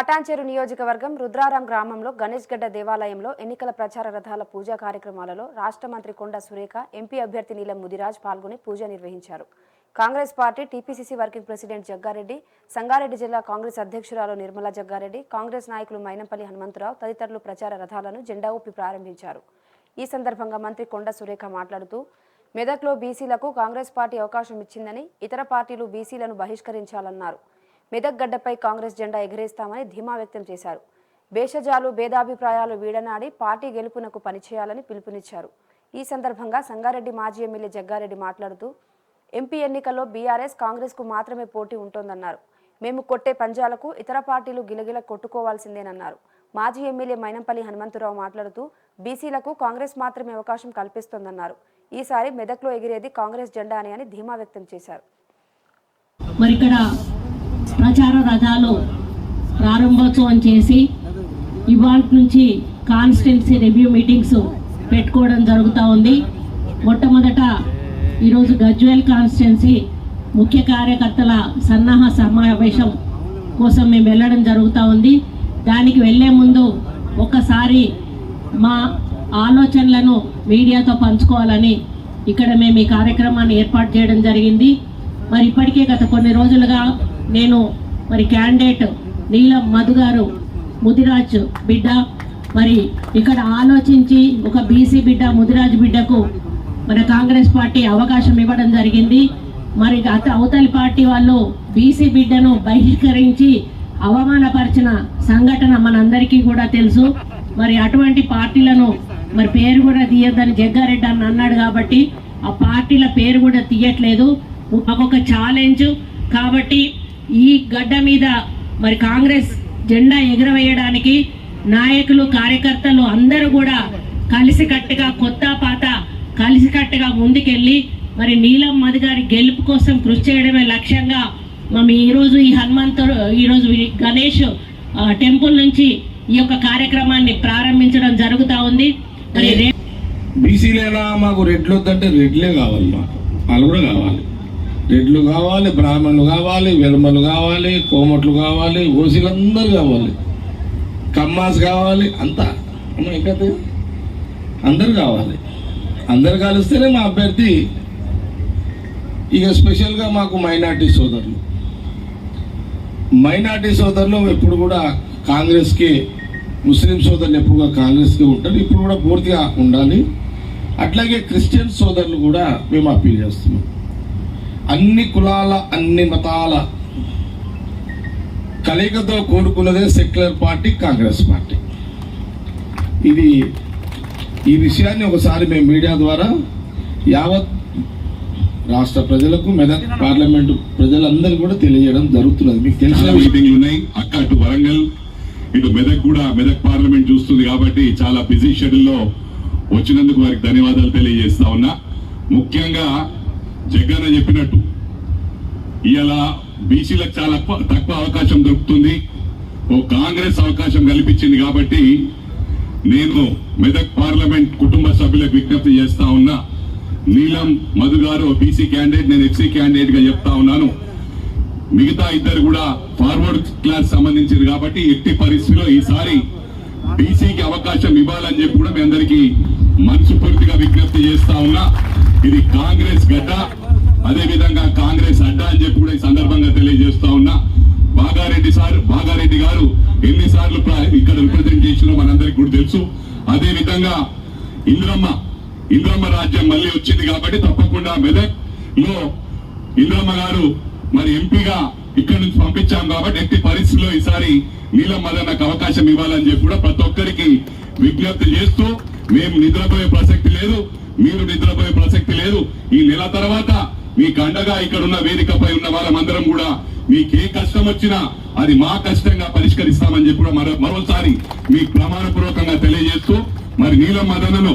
పటాన్చెరు నియోజకవర్గం రుద్రారం గ్రామంలో గణేష్ గడ్డ దేవాలయంలో ఎన్నికల ప్రచార రథాల పూజా కార్యక్రమాలలో రాష్ట్ర మంత్రి కొండ సురేఖ ఎంపీ అభ్యర్థి నీలం ముదిరాజ్ పాల్గొని పూజ నిర్వహించారు. Congress party TPCC working president Jaggareddy Sangareddy జిల్లా కాంగ్రెస్ అధ్యక్షురాలు నిర్మలా జగ్గారెడ్డి కాంగ్రెస్ నాయకులు మైనంపల్లి హనుమంతరావు తదితరులు ప్రచార రథాలను జెండా ఊపి ప్రారంభించారు. ఈ సందర్భంగా మంత్రి కొండ సురేఖ మాట్లాడుతూ మెదక్లో బీసీలకు కాంగ్రెస్ పార్టీ అవకాశం ఇచ్చిందని ఇతర పార్టీలు బీసీలను బహిష్కరించాలన్నారు. మెదక్ గడ్డపై కాంగ్రెస్ జెండా ఎగరేస్తామని ధీమా వ్యక్తం చేశారు. భేషజాలు భేదాభిప్రాయాలు వీడనాడి పార్టీ గెలుపునకు పనిచేయాలని పిలుపునిచ్చారు. ఈ సందర్భంగా సంగారెడ్డి మాజీ ఎమ్మెల్యే జగ్గారెడ్డి మాట్లాడుతూ ఎంపీ ఎన్నికల్లో బీఆర్ఎస్ కాంగ్రెస్కు మాత్రమే పోటీ ఉంటోందన్నారు. మేము కొట్టే పంజాలకు ఇతర పార్టీలు గిలగిల కొట్టుకోవాల్సిందేనన్నారు. మాజీ ఎమ్మెల్యే మైనంపల్లి హనుమంతరావు మాట్లాడుతూ బీసీలకు కాంగ్రెస్ మాత్రమే అవకాశం కల్పిస్తోందన్నారు. ఈసారి మెదక్లో ఎగిరేది కాంగ్రెస్ జెండా అని అని ధీమా వ్యక్తం చేశారు. మరి ఇక్కడ ప్రచార రథాలు ప్రారంభోత్సవం చేసి ఇవాళ నుంచి కాన్స్టిట్యున్సీ రివ్యూ మీటింగ్స్ పెట్టుకోవడం జరుగుతూ ఉంది. మొట్టమొదట ఈరోజు గజ్వేల్ కాన్స్టిట్యున్సీ ముఖ్య కార్యకర్తల సన్నాహ సమావేశం కోసం మేము వెళ్ళడం జరుగుతూ ఉంది. దానికి వెళ్ళే ముందు ఒకసారి మా ఆలోచనలను మీడియాతో పంచుకోవాలని ఇక్కడ మేము ఈ కార్యక్రమాన్ని ఏర్పాటు చేయడం జరిగింది. మరి ఇప్పటికే గత కొన్ని రోజులుగా నేను మరి క్యాండిడేట్ నీలం మధు గారు ముదిరాజ్ బిడ్డ. మరి ఇక్కడ ఆలోచించి ఒక బీసీ బిడ్డ ముదిరాజ్ బిడ్డకు మన కాంగ్రెస్ పార్టీ అవకాశం ఇవ్వడం జరిగింది. మరి అత అవతలి పార్టీ వాళ్ళు బీసీ బిడ్డను బహిష్కరించి అవమానపరిచిన సంఘటన మనందరికీ కూడా తెలుసు. మరి అటువంటి పార్టీలను మరి పేరు కూడా తీయద్దని జగ్గారెడ్డి అని అన్నాడు కాబట్టి ఆ పార్టీల పేరు కూడా తీయట్లేదు. మాకొక ఛాలెంజ్ కాబట్టి ఈ గడ్డ మీద మరి కాంగ్రెస్ జెండా ఎగురవేయడానికి నాయకులు కార్యకర్తలు అందరూ కూడా కలిసికట్టుగా కొత్త పాత కలిసికట్టుగా ముందుకెళ్ళి మరి నీలం మధు గారి గెలుపు కోసం కృషి చేయడమే లక్ష్యంగా మేము ఈరోజు ఈ హనుమంతు ఈరోజు గణేష్ టెంపుల్ నుంచి ఈ యొక్క కార్యక్రమాన్ని ప్రారంభించడం జరుగుతూ ఉంది. బీసీలేనా మాకు రెడ్లు వద్దంటే రెడ్లే కావాలి మాకు. వాళ్ళు కూడా కావాలి. రెడ్లు కావాలి బ్రాహ్మణులు కావాలి వెలమలు కావాలి కోమట్లు కావాలి ఓసీలందరూ కావాలి. కమ్మాస్ కావాలి అంతా. ఇంకా అందరు కావాలి. అందరు కలిస్తేనే మా అభ్యర్థి. ఇక స్పెషల్గా మాకు మైనార్టీ సోదరులు. మైనార్టీ సోదరులు ఎప్పుడు కూడా కాంగ్రెస్కి ముస్లిం సోదరులు ఎప్పుడుగా కాంగ్రెస్కి ఉంటారు. ఇప్పుడు కూడా పూర్తిగా ఉండాలి. అట్లాగే క్రిస్టియన్ సోదరులు కూడా మేము అప్పీల్ చేస్తున్నాం. అన్ని కులాల అన్ని మతాల కలయికతో కూడుకున్నదే సెక్యులర్ పార్టీ కాంగ్రెస్ పార్టీ. ఇది ఈ విషయాన్ని ఒకసారి మేము మీడియా ద్వారా యావత్ రాష్ట్ర ప్రజలకు మెదక్ పార్లమెంటు ప్రజలందరూ కూడా తెలియజేయడం జరుగుతున్నది. మీకు తెలిసిన మీటింగ్లు ఉన్నాయి అక్క అటు వరంగల్ ఇటు మెదక్ కూడా మెదక్ పార్లమెంట్ చూస్తుంది కాబట్టి చాలా బిజీ షెడ్యూల్లో వచ్చినందుకు వారికి ధన్యవాదాలు తెలియజేస్తా ఉన్నా. ముఖ్యంగా జగన్ చెప్పినట్టు. ఇలా బీసీలకు చాలా తక్కువ- తక్కువ అవకాశం దొరుకుతుంది. ఓ కాంగ్రెస్ అవకాశం కల్పించింది కాబట్టి నేను మెదక్ పార్లమెంట్ కుటుంబ సభ్యులకు విజ్ఞప్తి చేస్తా ఉన్నా. నీలం మధు గారు బీసీ క్యాండిడేట్ నేను ఎఫ్సీ క్యాండిడేట్గా చెప్తా ఉన్నాను. మిగతా ఇద్దరు కూడా ఫార్వర్డ్ క్లాస్ సంబంధించింది కాబట్టి ఎట్టి పరిస్థితిలో ఈసారి బీసీకి అవకాశం ఇవ్వాలని చెప్పి కూడా మీ అందరికీ మనసుపూర్తిగా విజ్ఞప్తి చేస్తా ఉన్నా. ఇది కాంగ్రెస్ గడ్డ. అదేవిధంగా కాంగ్రెస్ అడ్డా అని చెప్పి కూడా ఈ సందర్భంగా తెలియజేస్తా ఉన్నా. బాగారెడ్డి సార్ బాగారెడ్డి గారు ఎన్నిసార్లు ఇక్కడ రిప్రజెంట్ చేసినో మనందరికి కూడా తెలుసు. అదే విధంగా ఇంద్రమ్మ ఇంద్రమ్మ రాజ్యం మళ్ళీ వచ్చింది కాబట్టి తప్పకుండా మెదక్లో ఇంద్రమ్మ గారు మరి ఎంపీగా ఇక్కడ నుంచి పంపించాం కాబట్టి ఎట్టి పరిస్థితుల్లో ఈసారి నీలం మదన్నకు అవకాశం ఇవ్వాలని చెప్పి కూడా ప్రతి ఒక్కరికి విజ్ఞప్తి చేస్తూ మేము నిద్రపోయే ప్రసక్తి లేదు మీరు నిద్రపోయే ప్రసక్తి లేదు. ఈ నెల తర్వాత మీకు అండగా ఇక్కడ ఉన్న వేదికపై ఉన్న వాళ్ళమందరం కూడా మీకు ఏ కష్టం వచ్చినా అది మా కష్టంగా పరిష్కరిస్తామని చెప్పి కూడా మరో మరోసారి మీకు ప్రమాణపూర్వకంగా తెలియజేస్తూ మరి నీలం మదనను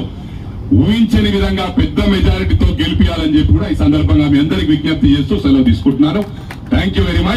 ఊహించని విధంగా పెద్ద మెజారిటీతో గెలిపించాలని చెప్పి కూడా ఈ సందర్భంగా మీ అందరికి విజ్ఞప్తి చేస్తూ సెలవు తీసుకుంటున్నాను. Thank you very much